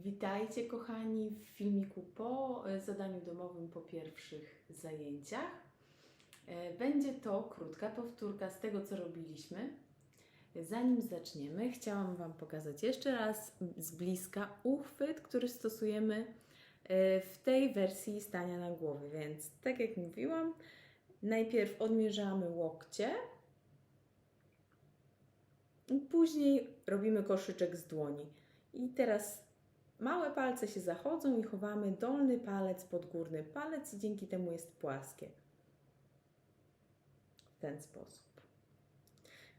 Witajcie kochani w filmiku po e, zadaniu domowym po pierwszych zajęciach. E, Będzie to krótka powtórka z tego, co robiliśmy. Zanim zaczniemy, chciałam Wam pokazać jeszcze raz z bliska uchwyt, który stosujemy e, w tej wersji stania na głowie. Więc, tak jak mówiłam, najpierw odmierzamy łokcie, później robimy koszyczek z dłoni. I teraz małe palce się zachodzą i chowamy dolny palec pod górny palec i dzięki temu jest płaskie. W ten sposób.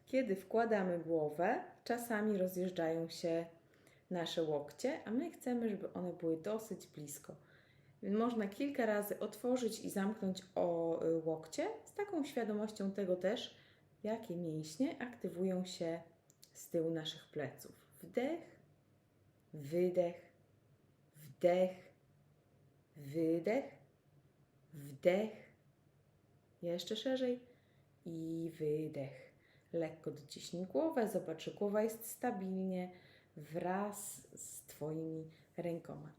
Kiedy wkładamy głowę, czasami rozjeżdżają się nasze łokcie, a my chcemy, żeby one były dosyć blisko. Można kilka razy otworzyć i zamknąć o y, łokcie, z taką świadomością tego też, jakie mięśnie aktywują się z tyłu naszych pleców. Wdech, wydech, wdech, wydech, wdech, jeszcze szerzej i wydech. Lekko dociśnij głowę, zobacz, że głowa jest stabilnie wraz z Twoimi rękoma.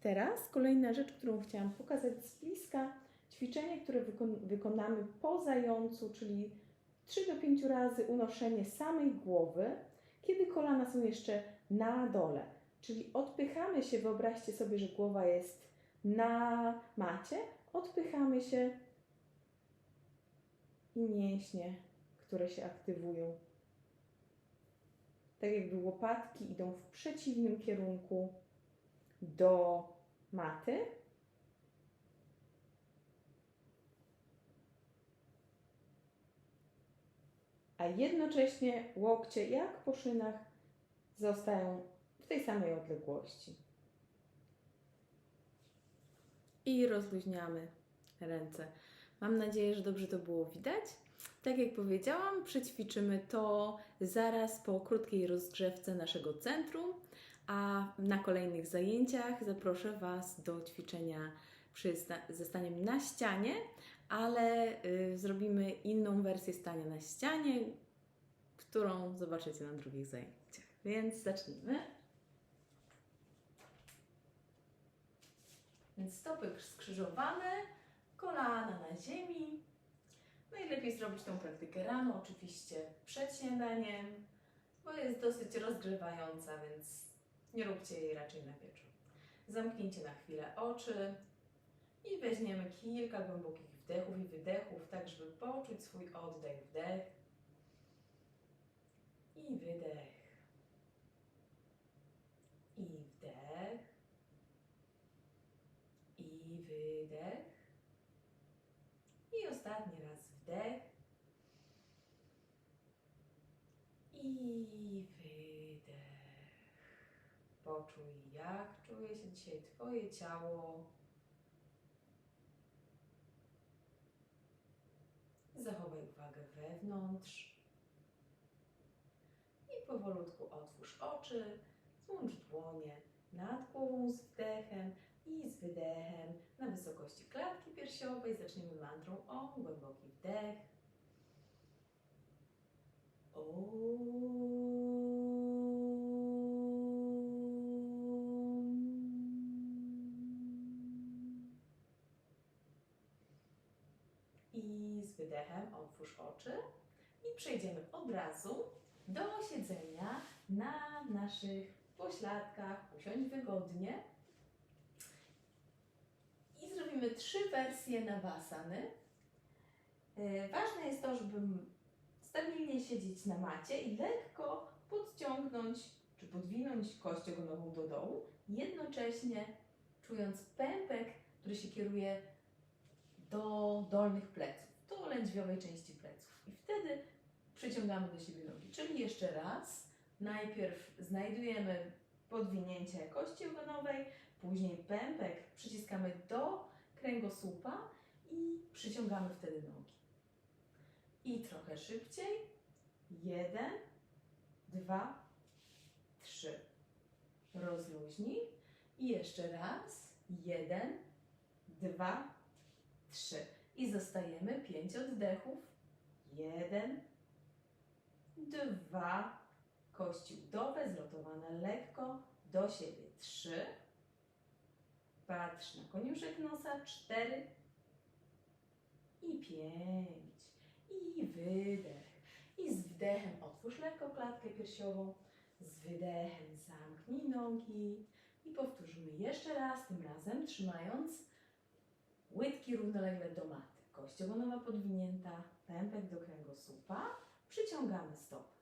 Teraz kolejna rzecz, którą chciałam pokazać z bliska, ćwiczenie, które wykon- wykonamy po zającu, czyli 3 do 5 razy unoszenie samej głowy, kiedy kolana są jeszcze na dole. Czyli odpychamy się, wyobraźcie sobie, że głowa jest na macie, odpychamy się i mięśnie, które się aktywują. Tak jakby łopatki idą w przeciwnym kierunku do maty. A jednocześnie łokcie, jak po szynach, zostają tej samej odległości. I rozluźniamy ręce. Mam nadzieję, że dobrze to było widać. Tak jak powiedziałam, przećwiczymy to zaraz po krótkiej rozgrzewce naszego centrum, a na kolejnych zajęciach zaproszę Was do ćwiczenia przy ze staniem na ścianie, ale y, zrobimy inną wersję stania na ścianie, którą zobaczycie na drugich zajęciach. Więc zacznijmy. Więc stopy skrzyżowane, kolana na ziemi. Najlepiej zrobić tą praktykę rano, oczywiście przed śniadaniem, bo jest dosyć rozgrzewająca, więc nie róbcie jej raczej na wieczór. Zamknijcie na chwilę oczy i weźmiemy kilka głębokich wdechów i wydechów, tak żeby poczuć swój oddech, wdech i wydech. I wdech. I wydech. I ostatni raz wdech. I wydech. Poczuj, jak czuje się dzisiaj Twoje ciało. Zachowaj uwagę wewnątrz. I powolutku otwórz oczy, złącz dłonie nad głową z wdechem i z wydechem na wysokości klatki piersiowej. Zaczniemy mantrą o głęboki wdech. Om. I z wydechem otwórz oczy i przejdziemy od razu do siedzenia na naszych pośladkach. Usiądź wygodnie. Zrobimy trzy wersje nawasany. Yy, Ważne jest to, żeby stabilnie siedzieć na macie i lekko podciągnąć czy podwinąć kość ogonową do dołu, jednocześnie czując pępek, który się kieruje do dolnych pleców, do lędźwiowej części pleców. I wtedy przyciągamy do siebie nogi. Czyli jeszcze raz, najpierw znajdujemy podwinięcie kości ogonowej, później pępek przyciskamy kręgosłupa i przyciągamy wtedy nogi. I trochę szybciej. Jeden, dwa, trzy. Rozluźnij. I jeszcze raz. Jeden, dwa, trzy. I zostajemy pięć oddechów. Jeden, dwa, kości udowe zrotowane lekko do siebie. Trzy. Patrz na koniuszek nosa. Cztery. I pięć. I wydech. I z wdechem otwórz lekko klatkę piersiową. Z wydechem zamknij nogi. I powtórzymy jeszcze raz, tym razem trzymając łydki równolegle do maty. Kość ogonowa podwinięta, pępek do kręgosłupa. Przyciągamy stopy.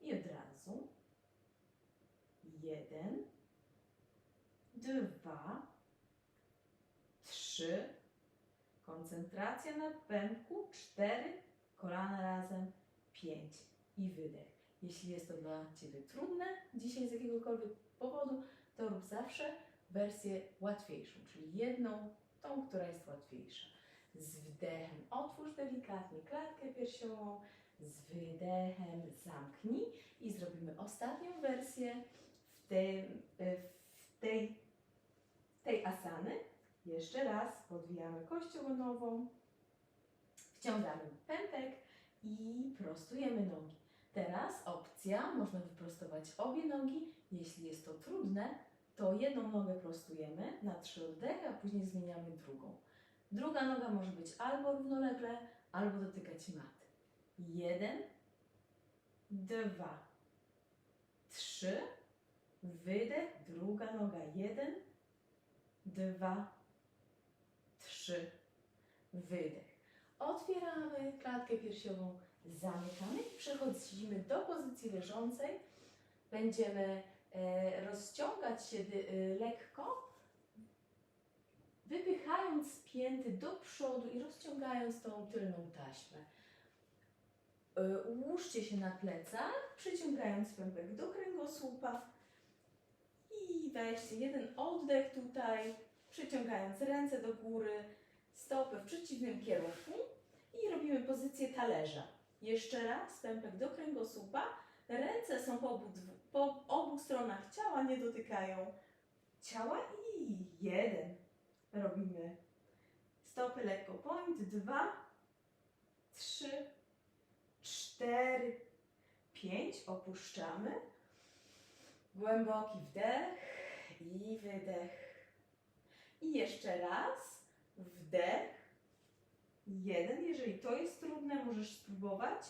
I od razu jeden, dwa, trzy. Koncentracja na pępku. Cztery. Kolana razem. Pięć. I wydech. Jeśli jest to dla Ciebie trudne dzisiaj z jakiegokolwiek powodu, to rób zawsze wersję łatwiejszą, czyli jedną, tą, która jest łatwiejsza. Z wdechem otwórz delikatnie klatkę piersiową, z wydechem zamknij i zrobimy ostatnią wersję w tej, w tej, tej asany. Jeszcze raz podwijamy kość ogonową, wciągamy pępek i prostujemy nogi. Teraz opcja, można wyprostować obie nogi. Jeśli jest to trudne, to jedną nogę prostujemy na trzy oddechy, a później zmieniamy drugą. Druga noga może być albo równolegle, albo dotykać maty. Jeden, dwa, trzy, wydech, druga noga. Jeden, dwa, trzy, wydech. Otwieramy klatkę piersiową, zamykamy i przechodzimy do pozycji leżącej. Będziemy e, rozciągać się e, lekko, wypychając pięty do przodu i rozciągając tą tylną taśmę. E, Ułóżcie się na plecach, przyciągając pępek do kręgosłupa i weźcie jeden oddech tutaj, przyciągając ręce do góry, stopy w przeciwnym kierunku i robimy pozycję talerza. Jeszcze raz, pępek do kręgosłupa, ręce są po obu, po obu stronach ciała, nie dotykają ciała i jeden. Robimy stopy lekko point, dwa, trzy, cztery, pięć, opuszczamy. Głęboki wdech i wydech. I jeszcze raz, wdech, jeden. Jeżeli to jest trudne, możesz spróbować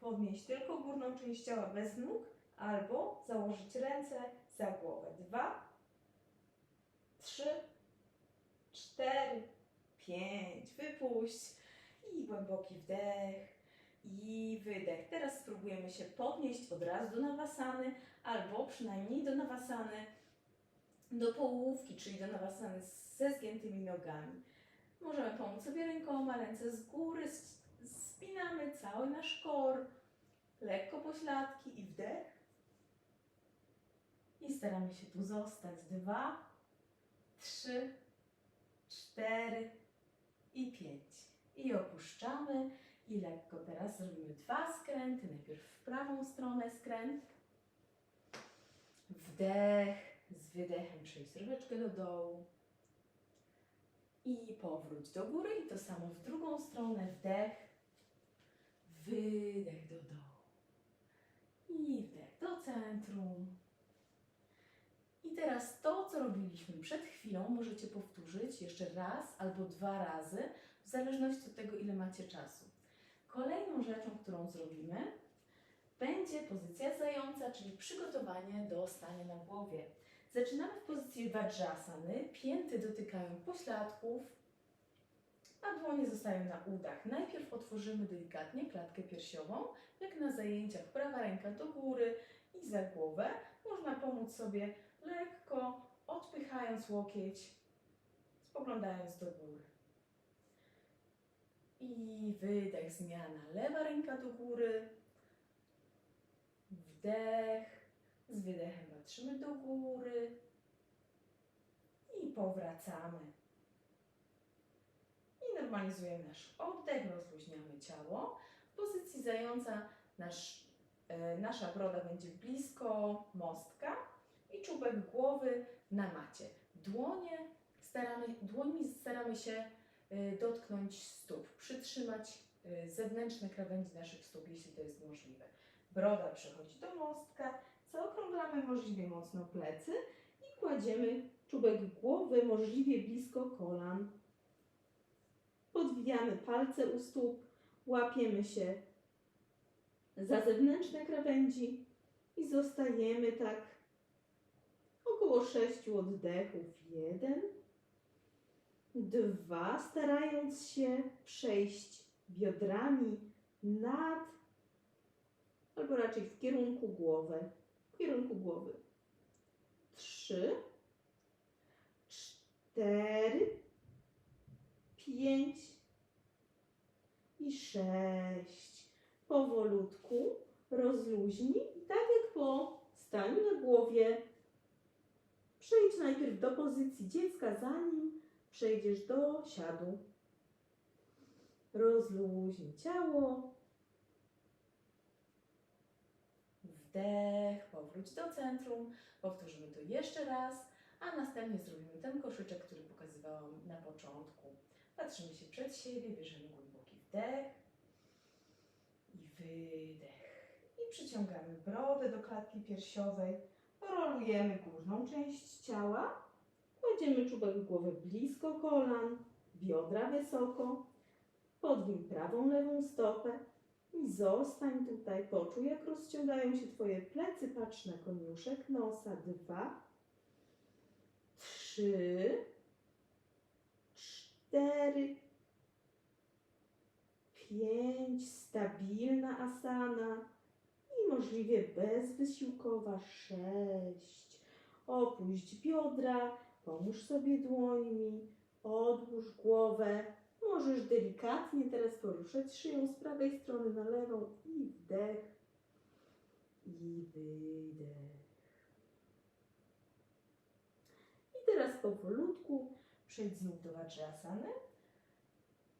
podnieść tylko górną część ciała bez nóg, albo założyć ręce za głowę. Dwa, trzy, cztery, pięć. Wypuść i głęboki wdech i wydech. Teraz spróbujemy się podnieść od razu do nawasany, albo przynajmniej do nawasany do połówki, czyli do nawasany ze zgiętymi nogami. Możemy pomóc sobie rękoma, ręce z góry, spinamy cały nasz kor, lekko pośladki i wdech. I staramy się tu zostać. Dwa, trzy, cztery i pięć. I opuszczamy. I lekko teraz zrobimy dwa skręty. Najpierw w prawą stronę skręt. Wdech, z wydechem przejdź troszeczkę do dołu. I powróć do góry i to samo w drugą stronę. Wdech, wydech do dołu. I wdech do centrum. I teraz to, co robiliśmy przed chwilą, możecie powtórzyć jeszcze raz albo dwa razy, w zależności od tego, ile macie czasu. Kolejną rzeczą, którą zrobimy, będzie pozycja zająca, czyli przygotowanie do stania na głowie. Zaczynamy w pozycji Vajrasany, pięty dotykają pośladków, a dłonie zostają na udach. Najpierw otworzymy delikatnie klatkę piersiową, jak na zajęciach prawa ręka do góry i za głowę. Można pomóc sobie lekko odpychając łokieć, spoglądając do góry. I wydech, zmiana. Lewa ręka do góry. Wdech. Z wydechem patrzymy do góry. I powracamy. I normalizujemy nasz oddech, rozluźniamy ciało. W pozycji zająca nasz, e, nasza broda będzie blisko mostka i czubek głowy na macie. Dłonie staramy, dłońmi staramy się y, dotknąć stóp, przytrzymać y, zewnętrzne krawędzi naszych stóp, jeśli to jest możliwe. Broda przechodzi do mostka, Zaokrąglamy możliwie mocno plecy i kładziemy czubek głowy możliwie blisko kolan. Podwijamy palce u stóp, łapiemy się za zewnętrzne krawędzi i zostajemy tak około sześciu oddechów. Jeden, dwa, starając się przejść biodrami nad, albo raczej w kierunku głowy, kierunku głowy. Trzy, cztery, pięć i sześć. Powolutku rozluźnij tak jak po staniu na głowie, przejdź najpierw do pozycji dziecka, zanim przejdziesz do siadu. Rozluźnij ciało. Wdech, powróć do centrum. Powtórzymy to jeszcze raz, a następnie zrobimy ten koszyczek, który pokazywałam na początku. Patrzymy się przed siebie, bierzemy głęboki wdech i wydech. I przyciągamy brodę do klatki piersiowej. Rolujemy górną część ciała. Kładziemy czubek głowy blisko kolan, biodra wysoko. Podwin prawą, lewą stopę i zostań tutaj. Poczuj, jak rozciągają się Twoje plecy. Patrz na koniuszek nosa. Dwa, trzy, cztery, pięć. Stabilna asana i możliwie bezwysiłkowa. Sześć. Opuść biodra, pomóż sobie dłońmi, odłóż głowę. Możesz delikatnie teraz poruszać szyją z prawej strony na lewą i wdech i wydech. I teraz powolutku przejdź znów do Vajrasany.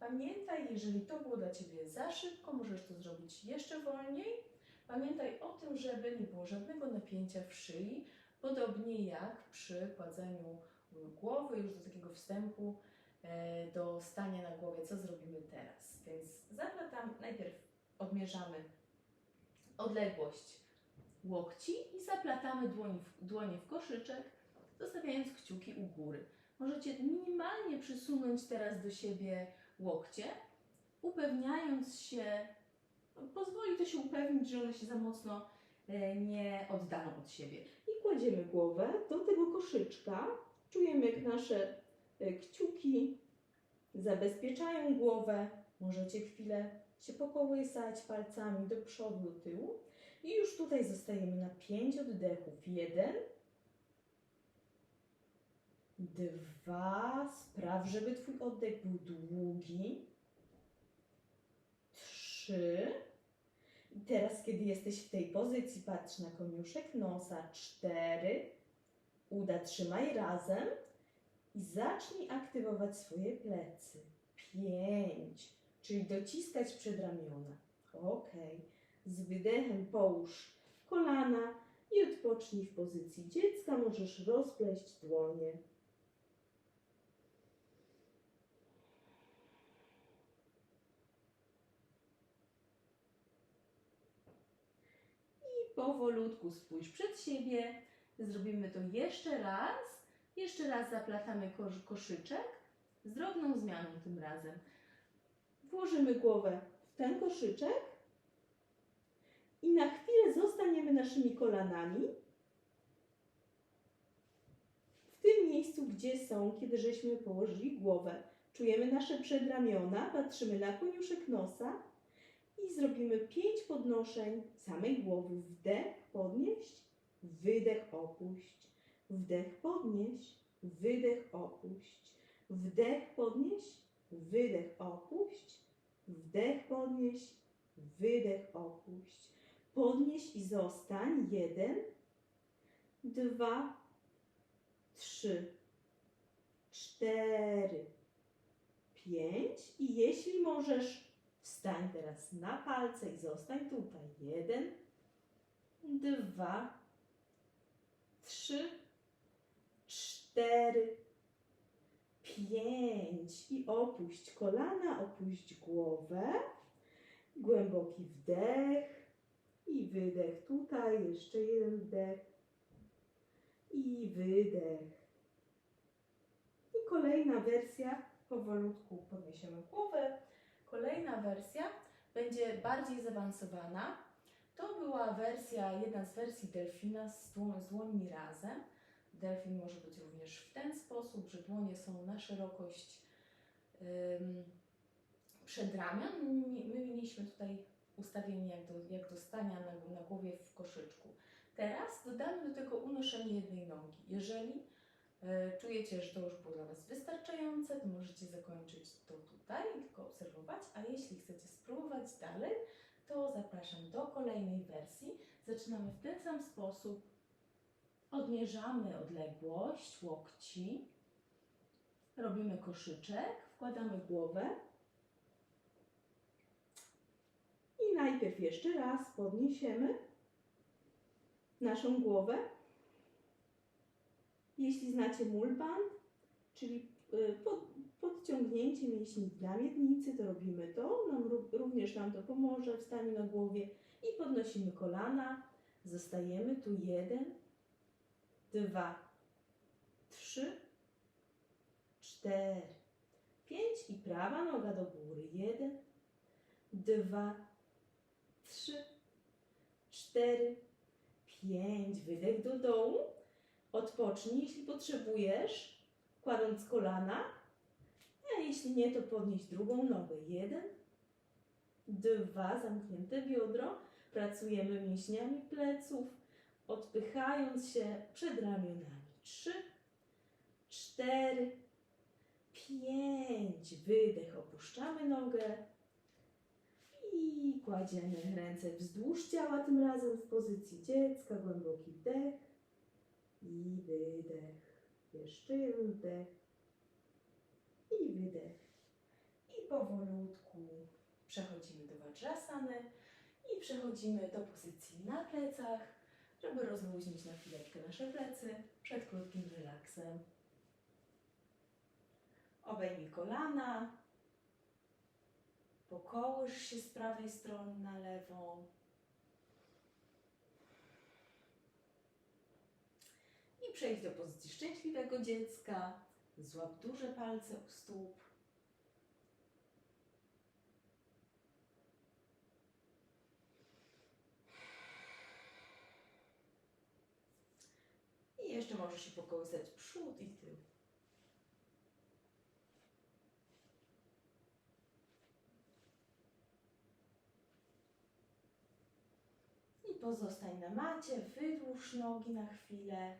Pamiętaj, jeżeli to było dla Ciebie za szybko, możesz to zrobić jeszcze wolniej. Pamiętaj o tym, żeby nie było żadnego napięcia w szyi, podobnie jak przy kładzeniu głowy już do takiego wstępu do stania na głowie, co zrobimy teraz. Więc zaplatam, najpierw odmierzamy odległość łokci i zaplatamy dłoń w, dłonie w koszyczek, zostawiając kciuki u góry. Możecie minimalnie przysunąć teraz do siebie łokcie, upewniając się, pozwoli to się upewnić, że one się za mocno e, nie oddaną od siebie. I kładziemy głowę do tego koszyczka. Czujemy, jak nasze e, kciuki zabezpieczają głowę. Możecie chwilę się pokołysać palcami do przodu, do tyłu. I już tutaj zostajemy na pięć oddechów. Jeden, dwa. Spraw, żeby Twój oddech był długi. Trzy. I teraz, kiedy jesteś w tej pozycji, patrz na koniuszek nosa. Cztery. Uda trzymaj razem i zacznij aktywować swoje plecy. Pięć. Czyli dociskać przedramiona. Ok. Z wydechem połóż kolana i odpocznij w pozycji dziecka. Możesz rozpleść dłonie. I powolutku spójrz przed siebie. Zrobimy to jeszcze raz. Jeszcze raz zaplatamy kosz, koszyczek z drobną zmianą tym razem. Włożymy głowę w ten koszyczek i na chwilę zostaniemy naszymi kolanami w tym miejscu, gdzie są, kiedy żeśmy położyli głowę. Czujemy nasze przedramiona, patrzymy na koniuszek nosa i zrobimy pięć podnoszeń samej głowy. Wdech, podnieść, wydech, opuść. Wdech, podnieść, wydech, opuść. Wdech, podnieść, wydech, opuść. Wdech, podnieść, wydech, opuść. Podnieś i zostań. Jeden, dwa, trzy, cztery, pięć. I jeśli możesz, wstań teraz na palce i zostań tutaj. Jeden, dwa, trzy, cztery, pięć. I opuść kolana, opuść głowę. Głęboki wdech I wydech tutaj, jeszcze jeden wdech. I wydech. I kolejna wersja, powolutku podniesiemy głowę. Kolejna wersja będzie bardziej zaawansowana. To była wersja, jedna z wersji delfina z, dło- z dłońmi razem. Delfin może być również w ten sposób, że dłonie są na szerokość przedramion. My my mieliśmy tutaj ustawienie jak do, jak do stania na, na głowie w koszyczku. Teraz dodamy do tego unoszenie jednej nogi. Jeżeli e, czujecie, że to już było dla Was wystarczające, to możecie zakończyć to tutaj tylko obserwować, a jeśli chcecie spróbować dalej, to zapraszam do kolejnej wersji. Zaczynamy w ten sam sposób. Odmierzamy odległość łokci. Robimy koszyczek, wkładamy głowę. I najpierw jeszcze raz podniesiemy naszą głowę. Jeśli znacie mulband, czyli y, pod, podciągnięcie mięśni dla miednicy, to robimy to. Nam, ró- również nam to pomoże w staniu na głowie. I podnosimy kolana. Zostajemy tu jeden, dwa, trzy, cztery, pięć i prawa noga do góry. Jeden, dwa, trzy, cztery, pięć. Wydech do dołu. Odpocznij, jeśli potrzebujesz, kładąc kolana. A jeśli nie, to podnieś drugą nogę. Jeden, dwa, zamknięte biodro. Pracujemy mięśniami pleców, odpychając się przed ramionami. Trzy, cztery, pięć. Wydech, opuszczamy nogę. I kładziemy ręce wzdłuż ciała, tym razem w pozycji dziecka. Głęboki wdech i wydech. Jeszcze jeden wdech i wydech. I powolutku przechodzimy do Vajrasany i przechodzimy do pozycji na plecach, żeby rozluźnić na chwileczkę nasze plecy przed krótkim relaksem. Obejmij kolana, pokołysz się z prawej strony na lewą. I przejdź do pozycji szczęśliwego dziecka. Złap duże palce u stóp. I jeszcze możesz się pokołysać przód i tył. I pozostań na macie, wydłuż nogi na chwilę.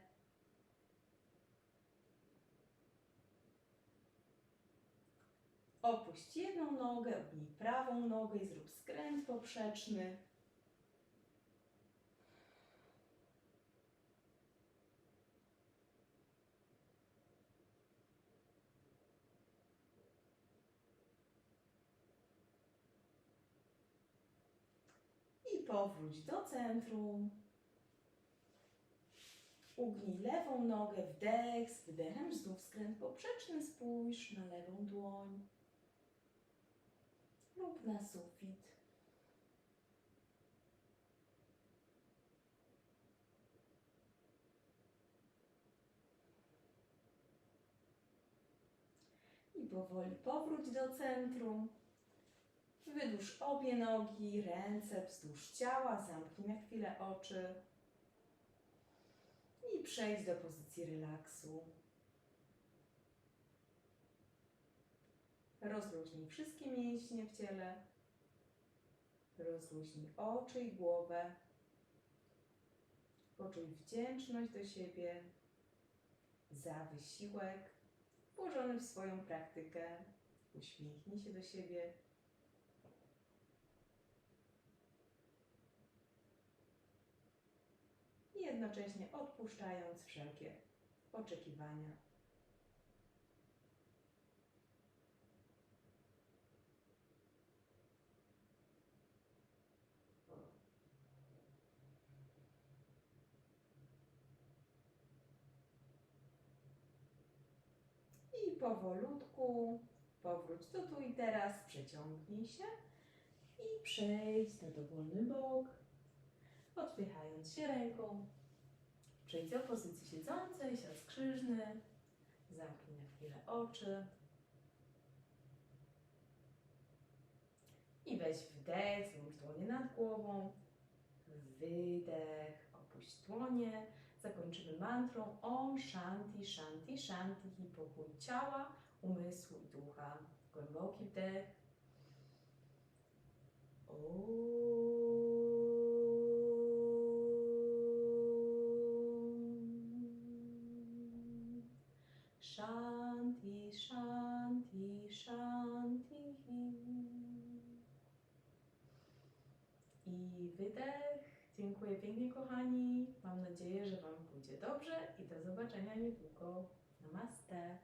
Opuść jedną nogę, obnij prawą nogę i zrób skręt poprzeczny. I powróć do centrum. Ugnij lewą nogę, wdech, z wydechem znów skręt poprzeczny, spójrz na lewą dłoń lub na sufit. I powoli powróć do centrum. Wydłuż obie nogi, ręce wzdłuż ciała, zamknij na chwilę oczy i przejdź do pozycji relaksu. Rozluźnij wszystkie mięśnie w ciele. Rozluźnij oczy i głowę. Poczuj wdzięczność do siebie za wysiłek włożony w swoją praktykę. Uśmiechnij się do siebie. Jednocześnie odpuszczając wszelkie oczekiwania. I powolutku powróć do tu i teraz, przeciągnij się i przejdź na dowolny bok. odpychając się ręką. Przejdź do pozycji siedzącej, siad skrzyżny. Zamknij na chwilę oczy. I weź wdech, złóż dłonie nad głową. Wydech, opuść dłonie. Zakończymy mantrą Om Shanti Shanti Shanti i pokój ciała, umysłu i ducha. Głęboki wdech. Om. Shanti, Shanti, Shanti. I wydech. Dziękuję pięknie, pójdzie dobrze i do zobaczenia niedługo. Namaste.